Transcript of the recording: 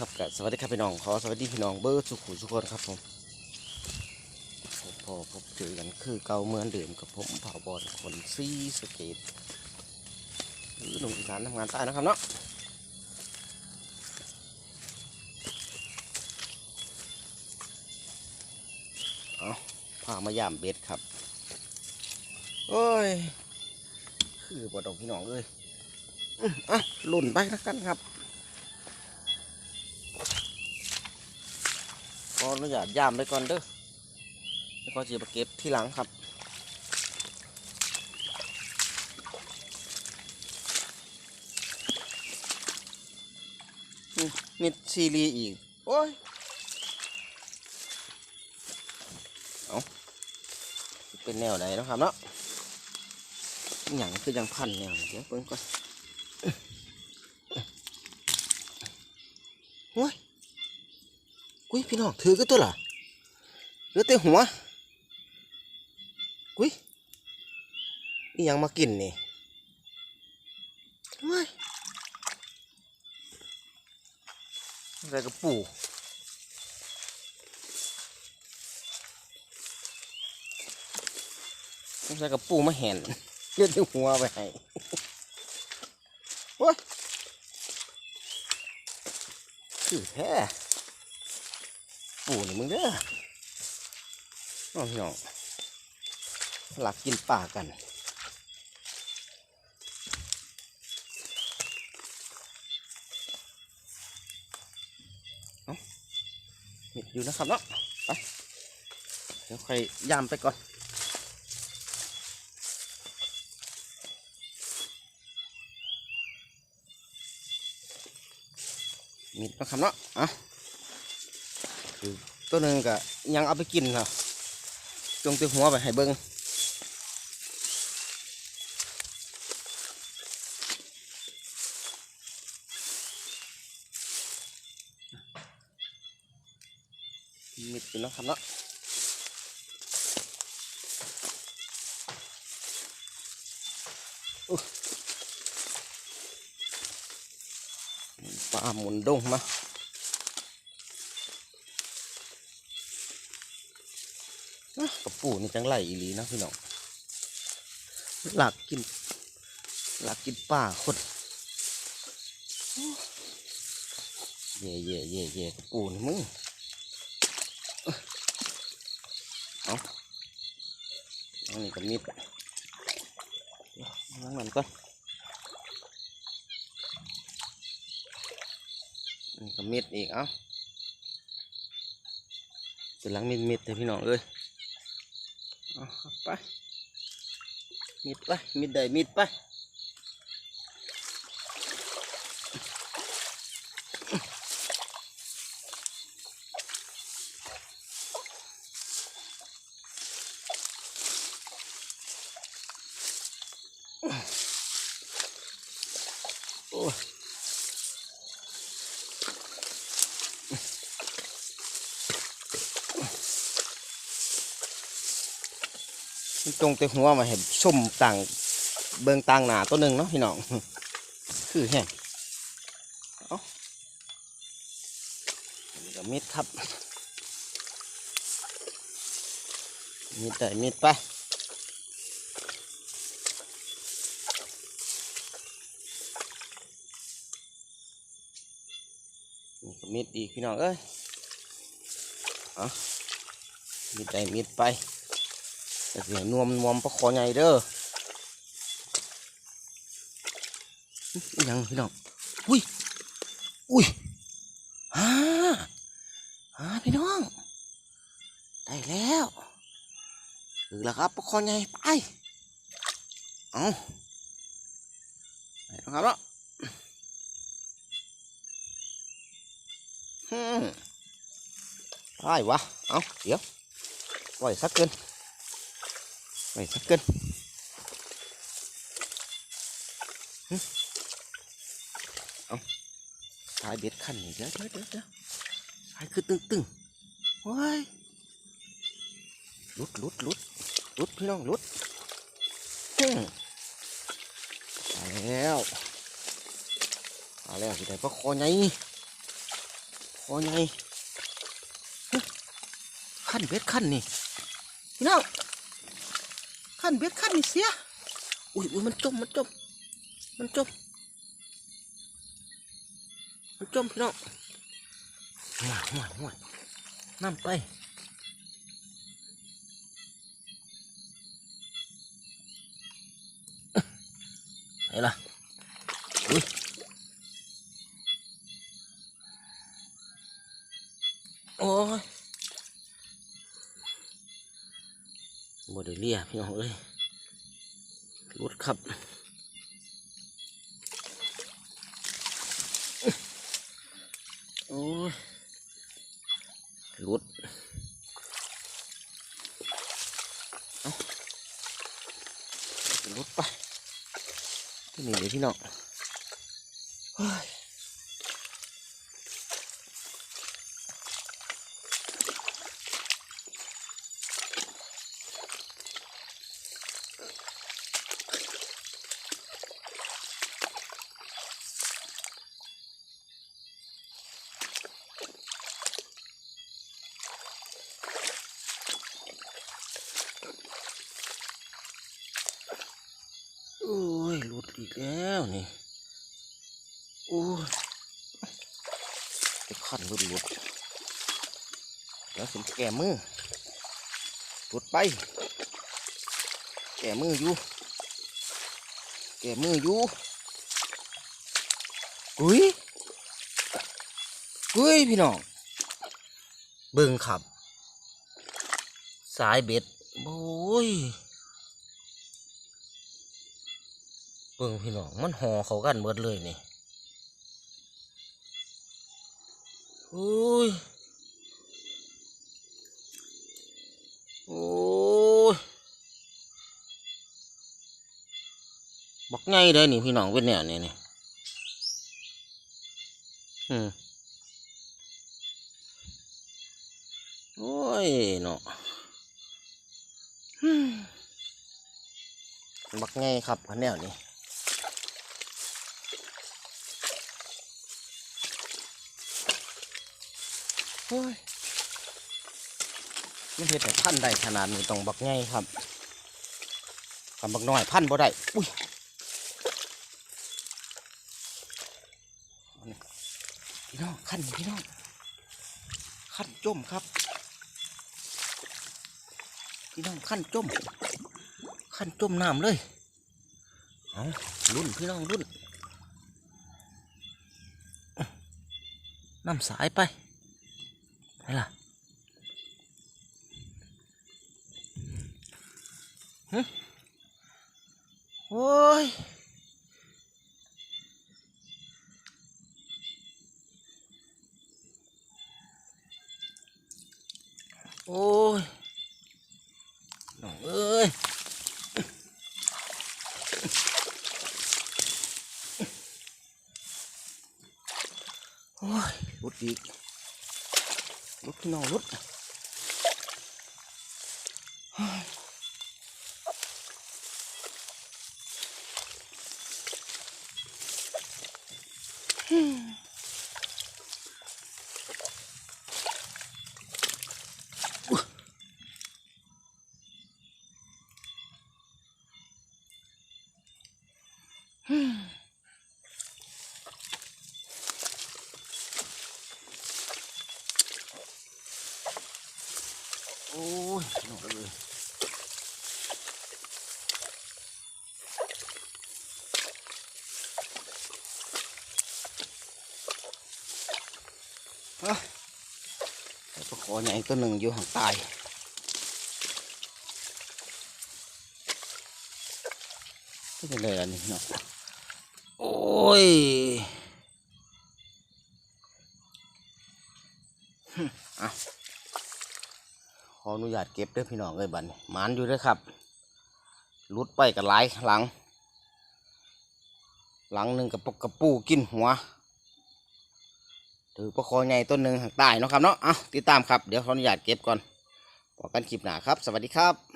ครับกับสวัสดีครับพี่น้องขอสวัสดีพี่น้องเบอร์สุขุสุขคนครับผมพบพอพบเจอกันคือเก่าเมือนเดิมกับผมเผ่าบอลคนซีสเกตหรือหนุ่มอีสานทำงานใต้นะครับเนาะเอาพามายามเบ็ดครับโอ้ยคือบอดอกพี่น้องเลยอะหล่นไปแล้วกันครับ ขออนุญาตย่ามไปก่อนเด้อแล้วก็จะมาเก็บที่หลังครับนี่มิดซีรีอีก โอ้ย เอาเป็นแนวไหนนะครับเนาะอย่างคือยังพันแนวเดี๋ยวเพิ่งก่อนโอ้ย กุ้ย พี่น้องถือก็ตัวล่ะเหลือแต่หัวกุ้ยนี่ยังมากินนี่ว้ายอะไรกับปูอะไรกับปูมาเห็นเลือดที่หัวไปให้ว้ายคือแท้ ปูนี่มึงเด้อน้องน้องหลักกินป่ากันเอามิดอยู่นะครับเนาะไปเดี๋ยวค่อยย่ามไปก่อนมิดนะครับเนาะอะ ตัวหนึ่งก็ยังเอาไปกินนะจงตีหัวไปให้เบิ้งมิดอยู่นะครับเนาะปลาหมุนดงมา อะกับ ปูนี่จังไรอีหลีนะพี่น้องหลักกิน หลักกินป่าคนเย่เย่เย่เย่ปูนี่มึงเอาอันนี้กับมีดล้างมันก่อนอันนี้กับมีดอีกเอ้าเป็นหลังมีดมีดแต่พี่น้องเอ้ย ไป มิดไป มิดได้มิดไป มันจงแต่หัวมาเห็นส้มต่างเบิงต่างหนาตัวหนึ่งเนาะพี่น้อง คือแห้งเอาอันนี้ก็มิดครับ มิดได้มิดไปนี่ก็มิดอีกพี่น้องเอ้ยเอมิดได้มิดไป เสียนวมนวมประคอใหญ่เด้อยังพี่น้อง อุ้ย อุ้ยฮ่าฮ่าพี่น้อง ได้แล้วถึงแล้วครับประคอใหญ่ไป เอาไปแล้วครับเนาะฮึมไปวะ เอาเดี๋ยวปล่อยสักเกิน ไปสักเกินเอาสายเบ็ดขันนี่เดี๋ยวเดี๋ยวเดี๋ยวเดี๋ยวสายคือตึงตึงๆว้ยลุดลุดลุดลุดพี่น้องลุดฮึ่มไปแล้วมาแล้วสิได้ปลาคอไงคอไงขั้นเบ็ดขั้นนี่พี่น้อง ขั้นเบ็ดขั้นนี่เสีย อุ้ยอุ้ยมันจม มันจม มันจม มันจมพี่น้องห่วยห่วยห่วยน้ำไปไหนล่ะ อุ้ยโอ้ย บดเลียพี่น้องเอ้ยรุดครับโอ้ยรุดรุดไปที่นี่เลยพี่น้องเฮ้ย โอ้ยหลุดอีกแล้วนี่ โอ้ยไอ้ขันหลุดหลุดแล้วสมแก่มือหลุดไป แก่มืออยู่แก่มืออยู่กุ้ยกุ้ยพี่น้องเบิ่งขับ สายเบ็ดโอ้ยเบิ่งพี่น้องมันห่อเขากันเบิดเลยนี่โอ้ย โอ้ย บักไงได้นี่พี่น้องเป็นแนวนี้นี่อืมโอ้ยเนาะอืมบักไงครับอันแนวนี้โอ้ยมันเห็ดให้พันได้ขนาดนี้ต้องบักไงครับคำบักน้อยพันบ่ได้อุ้ย พี่น้องขั้นพี่น้องขั้นจมครับ พี่น้องขั้นจมขั้นจมน้ำเลยเอารุ่นพี่น้องรุ่นน้ำสายไปไหนล่ะฮึโอ้ย โอ้ยน้องเอ้ยโอ้ยรุดอีกลุกพี่น้องลุกโอ้ยพี่น้องเลย อะไอ้ปลาคอใหญ่ตัวหนึ่งอยู่ห่างใต้ที่เป็นเลยล่ะนี่เนาะโอ้ยหึอะขออนุญาตเก็บด้อพี่น้องเลยบัดนี้หมานอยู่ด้อครับลุดไปกับหลายหลัง หลังหนึ่งกับปกกระปูกินหัว ถือประคอใหญ่ต้นหนึ่งทางใต้เนาะครับเนาะเอาติดตามครับ เดี๋ยวขออนุญาตเก็บก่อนบอกกันคลิปหนาครับ สวัสดีครับ